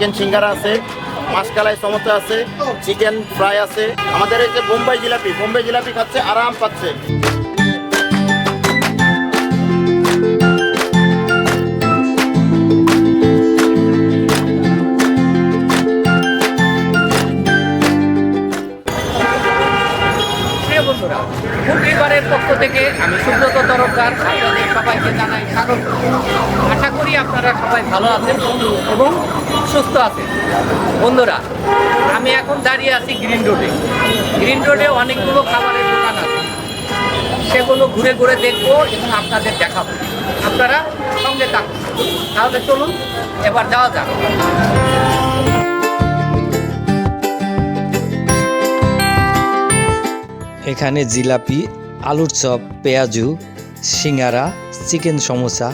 Chicken সিঙ্গারা আছে মাসকালাই সমোসা আছে, chicken fry আছে। আমাদের এই যে বোম্বাই জিলাপি বোম্বাই জিলাপি খাচ্ছে, আরাম পাচ্ছে। বন্ধুরা পক্ষ থেকে আমি সুব্রত তরফদার আপনাদের সবাইকে জানাই স্বাগত। আশা করি আপনারা সবাই ভালো আছেন এবং সুস্থ আছেন। বন্ধুরা, আমি এখন দাঁড়িয়ে আছি গ্রিন রোডে। গ্রিন রোডে অনেকগুলো খাবারের দোকান আছে। সেগুলো ঘুরে ঘুরে দেখব এবং আপনাদের দেখাবো। আপনারা সঙ্গে থাকুন। তাহলে চলুন, এবার যাওয়া যাক। এখানে জিলাপি আলুর চপ পেঁয়াজু সিঙ্গারা চিকেন সমোসা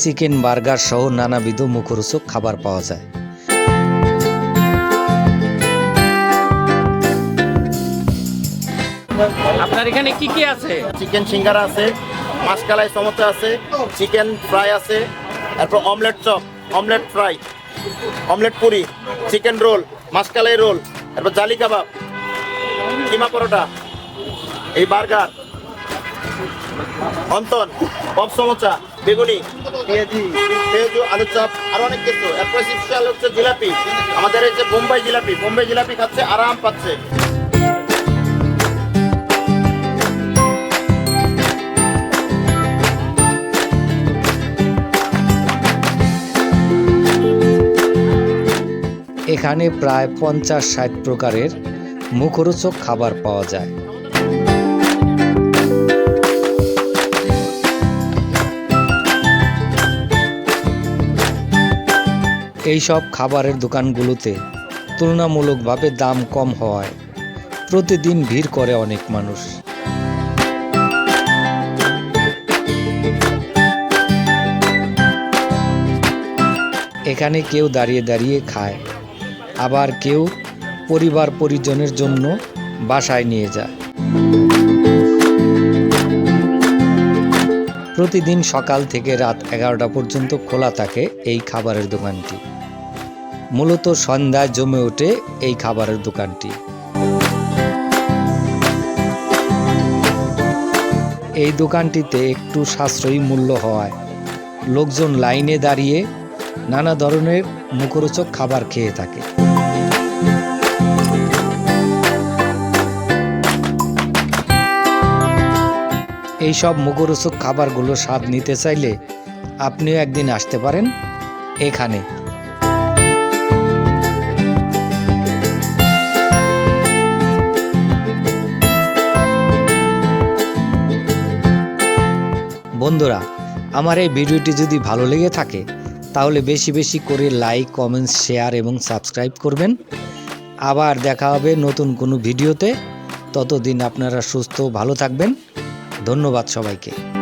চিকেন বার্গার সহ নানাবিধ মুখরোচক খাবার পাওয়া যায়। আপনার এখানে কি কি আছে? চিকেন সিঙ্গারা আছে মাসকালাই সমোসা আছে চিকেন ফ্রাই আছে তারপর omelette chop omelette fry omelette puri chicken roll মাসকালাই roll তারপর জালি কাবাব কিমা পরোটা এই বার্গার। অন্তন, পপ সমোসা বেগুনি, পেঁয়াজি, পেঁয়াজু আলু চাপ, আর অনেক কিছু। এরপর হচ্ছে জিলাপি। আমাদের এই যে বোম্বাই জিলাপি বোম্বাই জিলাপি খাচ্ছে, আরাম পাচ্ছে। এখানে প্রায় পঞ্চাশ ষাট প্রকারের মুখরোচক খাবার পাওয়া যায়। এই সব খাবারের দোকানগুলোতে তুলনামূলকভাবে দাম কম হওয়ায় প্রতিদিন ভিড় করে অনেক মানুষ। এখানে কেউ দাঁড়িয়ে দাঁড়িয়ে খায়, আবার কেউ পরিবার পরিজনের জন্য বাসায় নিয়ে যায়। প্রতিদিন সকাল থেকে রাত এগারোটা পর্যন্ত খোলা থাকে এই খাবারের দোকানটি। মূলত সন্ধ্যায় জমে ওঠে এই খাবারের দোকানটি। এই দোকানটিতে একটু সাশ্রয়ী মূল্য হওয়ায় লোকজন লাইনে দাঁড়িয়ে নানা ধরনের মুখরোচক খাবার খেয়ে থাকে। এই সব মুখরোচক খাবারগুলো স্বাদ নিতে চাইলে আপনিও একদিন আসতে পারেন এখানে। বন্ধুরা, আমার এই ভিডিওটি যদি ভালো লেগে থাকে, তাহলে বেশি বেশি করে লাইক কমেন্টস শেয়ার এবং সাবস্ক্রাইব করবেন। আবার দেখা হবে নতুন কোনো ভিডিওতে। ততদিন আপনারা সুস্থ, ভালো থাকবেন। ধন্যবাদ সবাইকে।